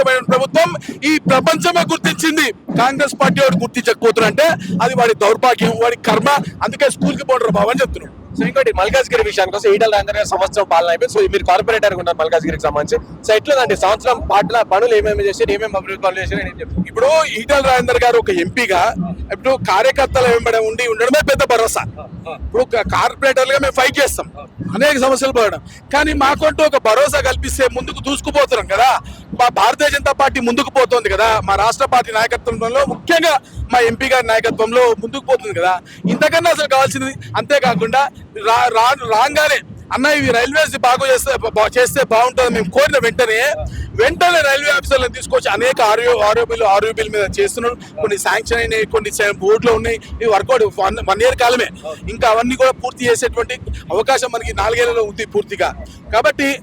శక్తివంతమైన ప్రభుత్వం ఈ ప్రపంచమే గుర్తించింది. కాంగ్రెస్ పార్టీ వాడు గుర్తించకపోతున్నారంటే అది వాడి దౌర్భాగ్యం వాడి కర్మ. అందుకే స్కూల్కి పోంటారు బాబు అని చెప్తున్నాడు. సో ఇంకోటి మల్కాజ్గిరి విషయానికి వస్తే ఈటల రాజేందర్ గారు సంవత్సరం పాలన అయిపోయింది. సో మీరు కార్పొరేటర్ ఉన్నారు మల్కాజ్గిరికి సంబంధించి. సో ఎట్లుందండి సంవత్సరం పాటల పనులు ఏమేమి చేసి ఏమేమి అభివృద్ధి పనులు చెప్తాను ఇప్పుడు ఈటల రాజేందర్ గారు ఒక ఎంపీగా ఇప్పుడు కార్యకర్తల వెంబడి ఉండి ఉండడమే పెద్ద భరోసా. ఇప్పుడు కార్పొరేటర్లుగా మేము ఫైట్ చేస్తాం. అనేక సమస్యలు పోవడం కానీ మాకంటూ ఒక భరోసా కల్పిస్తే ముందుకు దూసుకుపోతున్నాం కదా. భారతీయ జనతా పార్టీ ముందుకు పోతుంది కదా మా రాష్ట్ర పార్టీ నాయకత్వంలో ముఖ్యంగా మా ఎంపీ గారి నాయకత్వంలో ముందుకు పోతుంది కదా. ఇంతకన్నా అసలు కావాల్సింది అంతేకాకుండా రా రాగానే అన్న ఇవి రైల్వేస్ బాగు చేస్తే బా- చేస్తే బాగుంటుంది మేము కోరిన వెంటనే వెంటనే రైల్వే ఆఫీసర్లను తీసుకొచ్చి అనేక ఆర్యో ఆర్యోబీలు ఆర్యోబీల మీద చేస్తున్నారు. కొన్ని శాంక్షన్ అయినాయి కొన్ని బోర్డులో ఉన్నాయి. ఇవి వర్కౌట్ వన్ వన్ ఇయర్ కాలమే. ఇంకా అవన్నీ కూడా పూర్తి చేసేటువంటి అవకాశం మనకి నాలుగేళ్ళలో ఉంది పూర్తిగా. కాబట్టి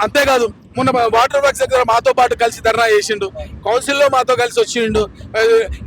అంతేకాదు మొన్న వాటర్ వర్క్స్ దగ్గర మాతో పాటు కలిసి ధర్నా చేసిండు. కౌన్సిల్లో మాతో కలిసి వచ్చిండు.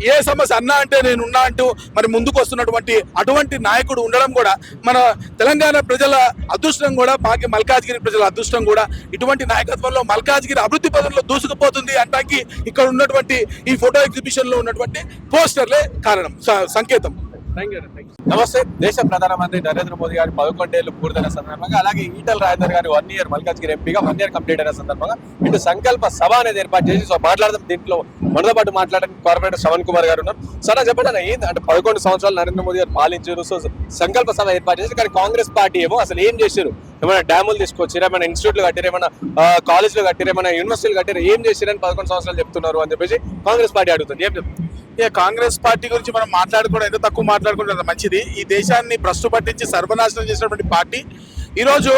ఏ సమస్య అన్నా అంటే నేను ఉన్నా అంటూ మరి ముందుకు వస్తున్నటువంటి అటువంటి నాయకుడు ఉండడం కూడా మన తెలంగాణ ప్రజల అదృష్టం కూడా మాకి మల్కాజ్గిరి ప్రజల అదృష్టం కూడా ఇటువంటి నాయకత్వంలో మల్కాజ్గిరి అభివృద్ధి పదంలో దూసుకుపోతుంది అంటానికి ఇక్కడ ఉన్నటువంటి ఈ ఫోటో ఎగ్జిబిషన్లో ఉన్నటువంటి పోస్టర్లే కారణం. స- సంకేతం. నమస్తే. దేశ ప్రధానమంత్రి నరేంద్ర మోదీ గారి పదకొండేళ్ళు పూర్తయిన సందర్భంగా అలాగే ఈటల రాజేందర్ గారి వన్ ఇయర్ మల్కాజ్గిరి ఎంపీగా వన్ ఇయర్ కంప్లీట్ అయిన సందర్భంగా ఇటు సంకల్ప సభ అనేది ఏర్పాటు చేసి సో మాట్లాడదాం. దీంట్లో మనతో పాటు మాట్లాడడానికి కార్పొరేటర్ శ్రవణ్ కుమార్ గారు ఉన్నారు. సార్ చెప్పండి ఏంది? అంటే పదకొండు సంవత్సరాలు నరేంద్ర మోదీ గారు పాలించారు. సో సంకల్ప సభ ఏర్పాటు చేసి కానీ కాంగ్రెస్ పార్టీ ఏమో అసలు ఏం చేశారు? ఏమైనా డ్యాములు తీసుకొచ్చారు? ఏమైనా ఇన్స్టిట్యూట్లు కట్టారు? ఏమైనా కాలేజీలు కట్టారు? ఏమైనా యూనివర్సిటీలు కట్టారు? ఏం చేశారని పదకొండు సంవత్సరాలు చెప్తున్నారు అని చెప్పేసి కాంగ్రెస్ పార్టీ అడుగుతుంది. ఏం చెప్తుంది ఇక కాంగ్రెస్ పార్టీ గురించి మనం మాట్లాడుకోవడం ఎంత తక్కువ మాట్లాడుకుంటే అంత మంచిది. ఈ దేశాన్ని భ్రష్టు పట్టించి సర్వనాశనం చేసినటువంటి పార్టీ. ఈరోజు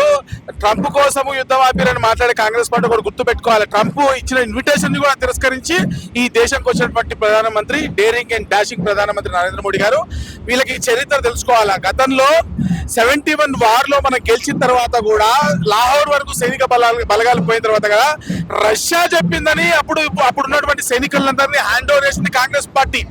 ట్రంప్ కోసము యుద్ధం ఆపిరని మాట్లాడే కాంగ్రెస్ పార్టీ కూడా గుర్తు పెట్టుకోవాలి ట్రంప్ ఇచ్చిన ఇన్విటేషన్ని కూడా తిరస్కరించి ఈ దేశంకి వచ్చినటువంటి ప్రధానమంత్రి డేరింగ్ అండ్ డాషింగ్ ప్రధానమంత్రి నరేంద్ర మోడీ గారు వీళ్ళకి చరిత్ర తెలుసుకోవాలా? గతంలో సెవెంటీ వన్ వార్లో మనం గెలిచిన తర్వాత కూడా లాహోర్ వరకు సైనిక బలాలు బలగాలు పోయిన తర్వాత కదా రష్యా చెప్పిందని అప్పుడు అప్పుడు ఉన్నటువంటి సైనికులందరినీ హ్యాండ్ ఓవర్ చేసింది కాంగ్రెస్ పార్టీ.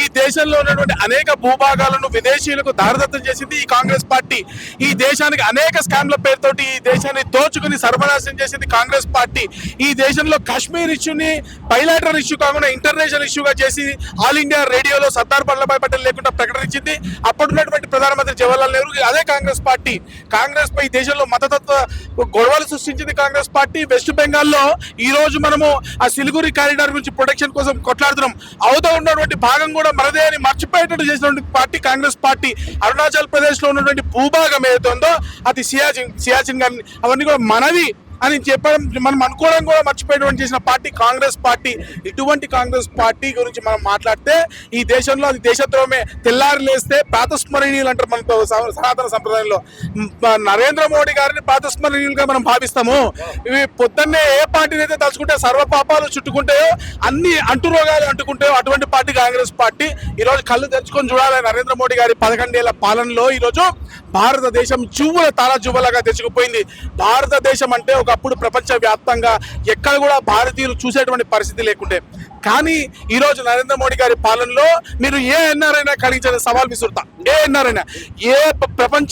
ఈ దేశంలో ఉన్నటువంటి అనేక భూభాగాలను విదేశీయులకు దారదత్తం చేసింది ఈ కాంగ్రెస్ పార్టీ. ఈ దేశానికి అనేక స్కామ్ల పేరుతోటి ఈ దేశాన్ని దోచుకుని సర్వనాశనం చేసింది కాంగ్రెస్ పార్టీ. ఈ దేశంలో కాశ్మీర్ ఇష్యూని బయలాటరల్ ఇష్యూ కాకుండా ఇంటర్నేషనల్ ఇష్యూగా చేసి ఆల్ ఇండియా రేడియోలో సర్దార్ వల్లభాయ్ పటేల్ లేకుండా ప్రకటించింది. అప్పుడున్నటువంటి ప్రధానమంత్రి జవహర్లాల్ నెహ్రూ అదే కాంగ్రెస్ పార్టీ. కాంగ్రెస్ పై దేశంలో మతతత్వ గొడవలు సృష్టించింది కాంగ్రెస్ పార్టీ. వెస్ట్ బెంగాల్లో ఈ రోజు మనము ఆ సిలిగురి కారిడార్ గురించి ప్రొటెక్షన్ కోసం కొట్లాడుతున్నాం. అవుతా ఉన్నటువంటి భాగం కూడా మనదే అని మర్చిపోయేటట్టు చేసినటువంటి పార్టీ కాంగ్రెస్ పార్టీ. అరుణాచల్ ప్రదేశ్లో ఉన్నటువంటి భూభాగం ఏదైతే ఉందో అది సియాచిన్ సియాచిన్ గారిని అవన్నీ కూడా మనవి. అని చెప్పడం మనం అనుకోవడం కూడా మర్చిపోయేటువంటి చేసిన పార్టీ కాంగ్రెస్ పార్టీ ఇటువంటి కాంగ్రెస్ పార్టీ గురించి మనం మాట్లాడితే ఈ దేశంలో అది దేశద్రోహమే. తెల్లారి లేస్తే ప్రాతస్మరణీయులు అంటారు మన సనాతన సంప్రదాయంలో. నరేంద్ర మోడీ గారిని ప్రాతస్మరణీయులుగా మనం భావిస్తాము. ఇవి పొద్దున్నే ఏ పార్టీని అయితే తలుచుకుంటే సర్వ పాపాలు చుట్టుకుంటాయో అన్ని అంటు రోగాలు అంటుకుంటాయో అటువంటి పార్టీ కాంగ్రెస్ పార్టీ. ఈరోజు కళ్ళు తెచ్చుకొని చూడాలి నరేంద్ర మోడీ గారి పదకొండేళ్ళ పాలనలో ఈరోజు భారతదేశం చువ్వుల తారా జువ్వలాగా తెచ్చుకుపోయింది. భారతదేశం అంటే ఒకప్పుడు ప్రపంచ వ్యాప్తంగా ఎక్కడ కూడా భారతీయులు చూసేటువంటి పరిస్థితి లేకుండే. కానీ ఈ రోజు నరేంద్ర మోడీ గారి పాలనలో మీరు ఏ ఎన్ఆర్ఐనా కలిగించిన సవాల్ విసురుతా. ఏ ఎన్ఆర్ఐనా ఏ ప్రపంచ